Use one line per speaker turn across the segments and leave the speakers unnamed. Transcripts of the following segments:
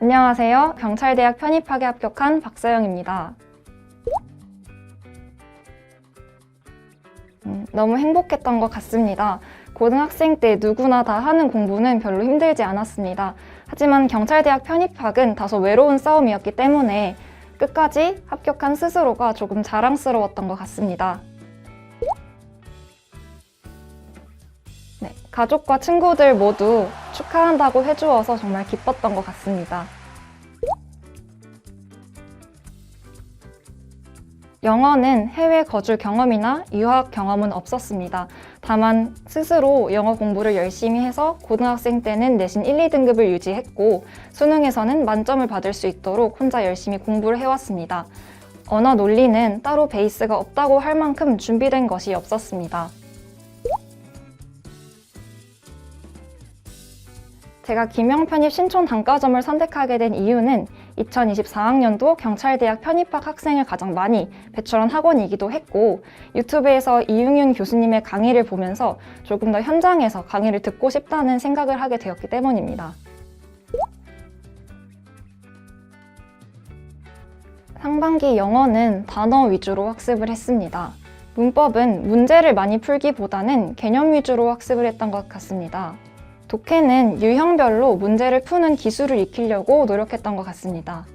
안녕하세요. 경찰대학 편입학에 합격한 박서영입니다. 음, 너무 행복했던 것 같습니다. 고등학생 때 누구나 다 하는 공부는 별로 힘들지 않았습니다. 하지만 경찰대학 편입학은 다소 외로운 싸움이었기 때문에 끝까지 합격한 스스로가 조금 자랑스러웠던 것 같습니다. 가족과 친구들 모두 축하한다고 해주어서 정말 기뻤던 것 같습니다. 영어는 해외 거주 경험이나 유학 경험은 없었습니다. 다만 스스로 영어 공부를 열심히 해서 고등학생 때는 내신 1, 2등급을 유지했고 수능에서는 만점을 받을 수 있도록 혼자 열심히 공부를 해왔습니다. 언어 논리는 따로 베이스가 없다고 할 만큼 준비된 것이 없었습니다. 제가 김영 편입 신촌 단과점을 선택하게 된 이유는 2024학년도 경찰대학 편입학 학생을 가장 많이 배출한 학원이기도 했고 유튜브에서 이용윤 교수님의 강의를 보면서 조금 더 현장에서 강의를 듣고 싶다는 생각을 하게 되었기 때문입니다. 상반기 영어는 단어 위주로 학습을 했습니다. 문법은 문제를 많이 풀기보다는 개념 위주로 학습을 했던 것 같습니다. 독해는 유형별로 문제를 푸는 기술을 익히려고 노력했던 것 같습니다.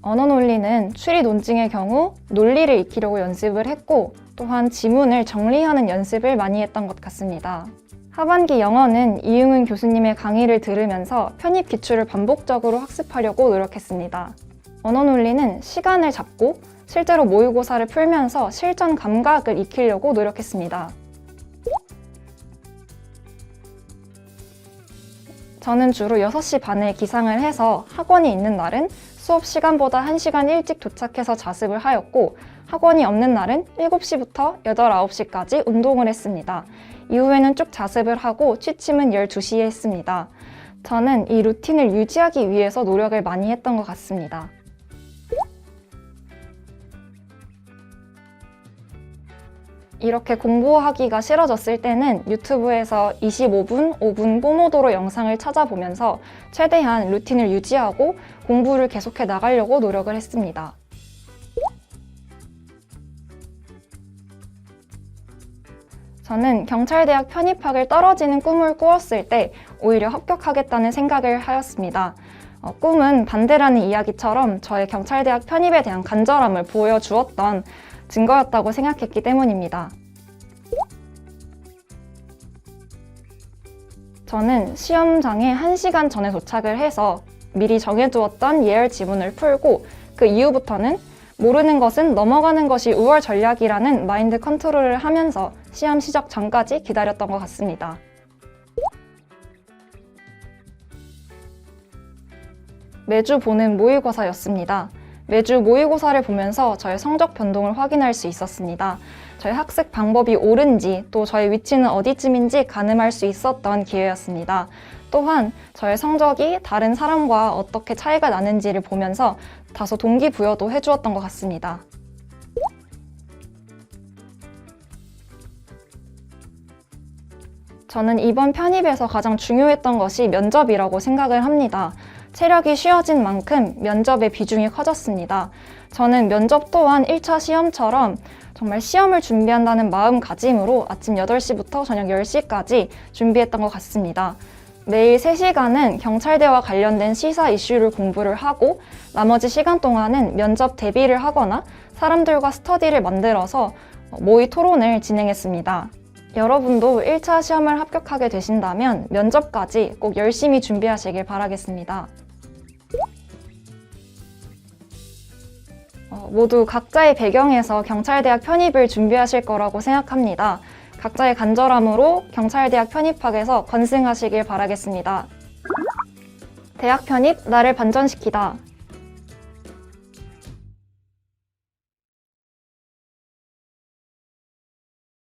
언어 논리는 추리 논증의 경우 논리를 익히려고 연습을 했고 또한 지문을 정리하는 연습을 많이 했던 것 같습니다. 하반기 영어는 이응은 교수님의 강의를 들으면서 편입 기출을 반복적으로 학습하려고 노력했습니다. 언어 논리는 시간을 잡고 실제로 모의고사를 풀면서 실전 감각을 익히려고 노력했습니다. 저는 주로 6시 반에 기상을 해서 학원이 있는 날은 수업 시간보다 1시간 일찍 도착해서 자습을 하였고 학원이 없는 날은 7시부터 8, 9시까지 운동을 했습니다. 이후에는 쭉 자습을 하고 취침은 12시에 했습니다. 저는 이 루틴을 유지하기 위해서 노력을 많이 했던 것 같습니다. 이렇게 공부하기가 싫어졌을 때는 유튜브에서 25분, 5분 뽀모도로 영상을 찾아보면서 최대한 루틴을 유지하고 공부를 계속해 나가려고 노력을 했습니다. 저는 경찰대학 편입학을 떨어지는 꿈을 꾸었을 때 오히려 합격하겠다는 생각을 하였습니다. 어, 꿈은 반대라는 이야기처럼 저의 경찰대학 편입에 대한 간절함을 보여주었던 증거였다고 생각했기 때문입니다. 저는 시험장에 1시간 전에 도착을 해서 미리 정해두었던 예열 지문을 풀고 그 이후부터는 모르는 것은 넘어가는 것이 우월 전략이라는 마인드 컨트롤을 하면서 시험 시작 전까지 기다렸던 것 같습니다. 매주 보는 모의고사였습니다. 매주 모의고사를 보면서 저의 성적 변동을 확인할 수 있었습니다. 저의 학습 방법이 옳은지 또 저의 위치는 어디쯤인지 가늠할 수 있었던 기회였습니다. 또한 저의 성적이 다른 사람과 어떻게 차이가 나는지를 보면서 다소 동기부여도 해주었던 것 같습니다. 저는 이번 편입에서 가장 중요했던 것이 면접이라고 생각을 합니다. 체력이 쉬워진 만큼 면접의 비중이 커졌습니다. 저는 면접 또한 1차 시험처럼 정말 시험을 준비한다는 마음가짐으로 아침 8시부터 저녁 10시까지 준비했던 것 같습니다. 매일 3시간은 경찰대와 관련된 시사 이슈를 공부를 하고 나머지 시간 동안은 면접 대비를 하거나 사람들과 스터디를 만들어서 모의 토론을 진행했습니다. 여러분도 1차 시험을 합격하게 되신다면 면접까지 꼭 열심히 준비하시길 바라겠습니다. 어, 모두 각자의 배경에서 경찰대학 편입을 준비하실 거라고 생각합니다. 각자의 간절함으로 경찰대학 편입학에서 건승하시길 바라겠습니다. 대학 편입 나를 반전시키다.